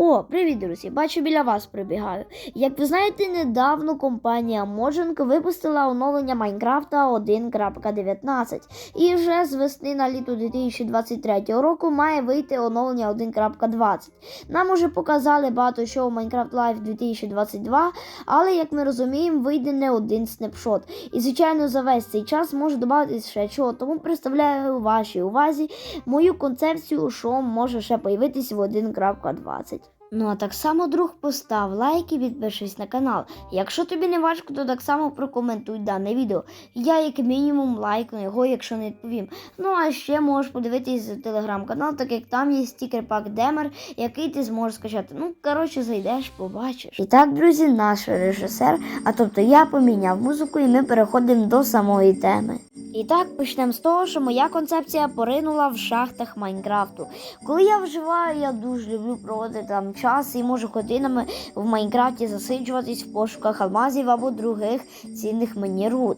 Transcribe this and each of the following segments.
О, привіт, друзі! Бачу біля вас прибігаю. Як ви знаєте, недавно компанія Mojang випустила оновлення Майнкрафта 1.19. І вже з весни на літо 2023 року має вийти оновлення 1.20. Нам уже показали багато що у Minecraft Live 2022, але як ми розуміємо, вийде не один снапшот. І звичайно, за весь цей час може додати ще чого. Тому представляю вашій увазі мою концепцію, що може ще появитись в 1.20. Ну а так само, друг, постав лайк і підпишись на канал. Якщо тобі не важко, то так само прокоментуй дане відео. Я як мінімум лайкну його, якщо не відповім. Ну а ще можеш подивитись телеграм-канал, так як там є стікер-пак Демер, який ти зможеш скачати. Ну, коротше, зайдеш, побачиш. І так, друзі, наш режисер, а тобто я поміняв музику, і ми переходимо до самої теми. І так почнемо з того, що моя концепція поринула в шахтах Майнкрафту. Коли я вживаю, я дуже люблю проводити там час і можу годинами в Майнкрафті засиджуватись в пошуках алмазів або других цінних мені руд.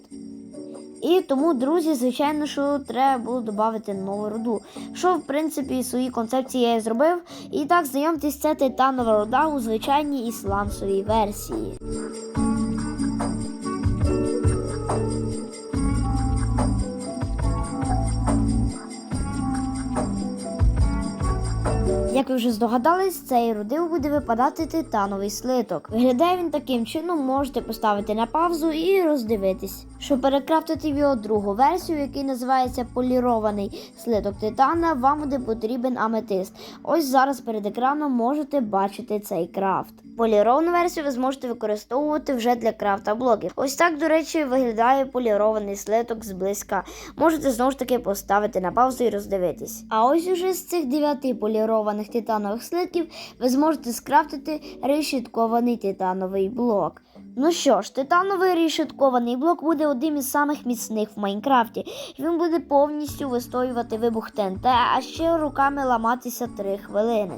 І тому, друзі, звичайно, що треба було додати нову руду. Що, в принципі, свої концепції я і зробив. І так, знайомтесь, це титанова руда у звичайній ісландській версії. Як ви вже здогадались, з цієї руди буде випадати титановий слиток. Виглядає він таким чином, можете поставити на паузу і роздивитись. Щоб перекрафтити його другу версію, який називається полірований слиток титана, вам буде потрібен аметист. Ось зараз перед екраном можете бачити цей крафт. Поліровану версію ви зможете використовувати вже для крафта блоків. Ось так, до речі, виглядає полірований слиток зблизька. Можете знову ж таки поставити на паузу і роздивитись. А ось уже з цих дев'яти полірованих титанових слитків ви зможете скрафтити решіткований титановий блок. Ну що ж, титановий решеткований блок буде одним із самих міцних в Майнкрафті. Він буде повністю вистоювати вибух ТНТ, а ще руками ламатися 3 хвилини.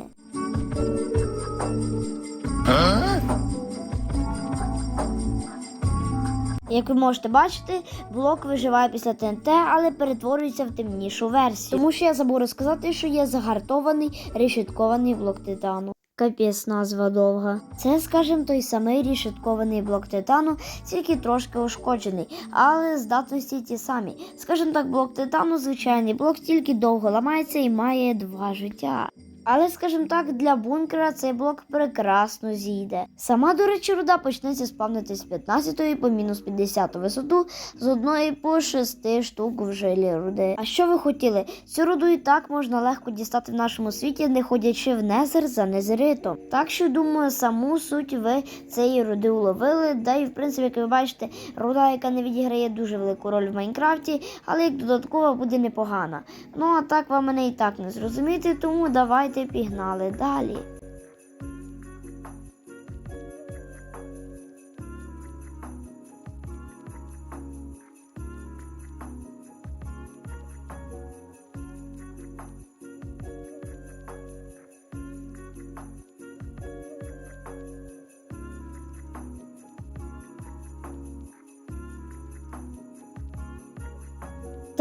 Як ви можете бачити, блок виживає після ТНТ, але перетворюється в темнішу версію. Тому що я забув розказати, що є загартований решеткований блок титану. Капець назва довга. Це, скажімо, той самий рішеткований блок титану, тільки трошки ушкоджений, але здатності ті самі. Скажімо так, блок титану звичайний блок тільки довго ламається і має два життя. Але, скажімо так, для бункера цей блок прекрасно зійде. Сама, до речі, руда почнеться спавнити з 15 по мінус 50 висоту з одної по 6 штук в жилі руди. А що ви хотіли? Цю руду і так можна легко дістати в нашому світі, не ходячи в незер за незеритом. Так що, думаю, саму суть ви цієї руди уловили. Да і в принципі, як ви бачите, руда, яка не відіграє дуже велику роль в Майнкрафті, але як додаткова буде непогана. Ну а так вам мене і так не зрозуміти, тому давайте пігнали далі.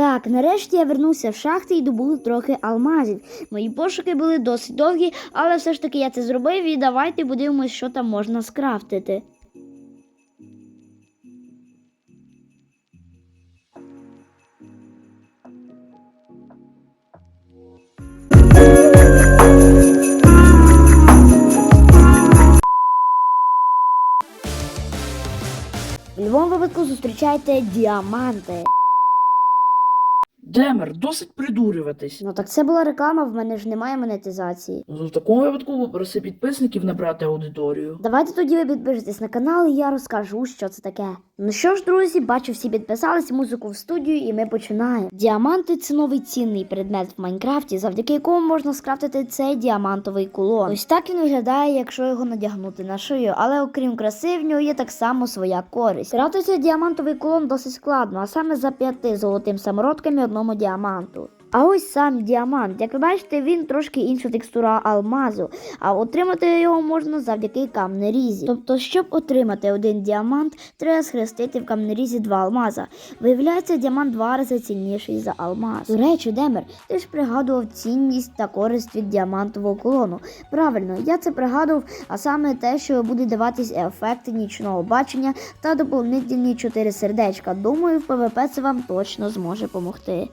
Так, нарешті я вернувся в шахти і добув трохи алмазів. Мої пошуки були досить довгі, але все ж таки я це зробив і давайте подивимось, що там можна скрафтити. В будь-якому випадку зустрічайте діаманти. Демер, досить придурюватись. Ну так це була реклама, в мене ж немає монетизації. Ну, в такому випадку попроси підписників набрати аудиторію. Давайте тоді ви підпишетесь на канал, і я розкажу, що це таке. Ну що ж, друзі, бачу, всі підписались музику в студію, і ми починаємо. Діаманти це новий цінний предмет в Майнкрафті, завдяки якому можна скрафтити цей діамантовий кулон. Ось так він виглядає, якщо його надягнути на шию, але окрім краси, в нього є так само своя користь. Крафтити діамантовий кулон досить складно, а саме за п'яти золотим самородками uomo diamante А ось сам діамант. Як ви бачите, він трошки інша текстура алмазу, а отримати його можна завдяки камнерізі. Тобто, щоб отримати один діамант, треба схрестити в камнерізі два алмаза. Виявляється, діамант два рази цінніший за алмаз. До речі, Демер, ти ж пригадував цінність та користь від діамантового колону. Правильно, я це пригадував, а саме те, що буде даватись ефекти нічного бачення та доповнительні чотири сердечка. Думаю, в ПВП це вам точно зможе допомогти.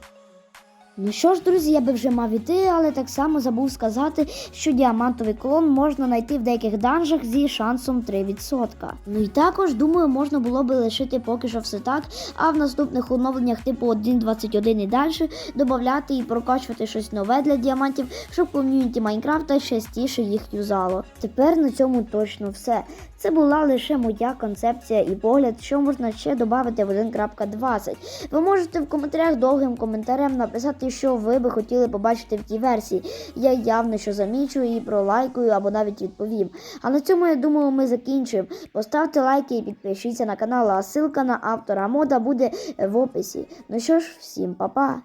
Ну що ж, друзі, я би вже мав іти, але так само забув сказати, що діамантовий колон можна знайти в деяких данжах зі шансом 3%. Ну і також, думаю, можна було би лишити поки що все так, а в наступних оновленнях типу 1.21 і далі додати і прокачувати щось нове для діамантів, щоб ком'юніті Майнкрафта частіше їх юзало. Тепер на цьому точно все. Це була лише моя концепція і погляд, що можна ще додати в 1.20. Ви можете в коментарях довгим коментарем написати, що ви би хотіли побачити в тій версії. Я явно що замічу і пролайкую або навіть відповім. А на цьому я думаю, ми закінчуємо. Поставте лайки і підпишіться на канал, а ссылка на автора мода буде в описі. Ну що ж, всім па-па!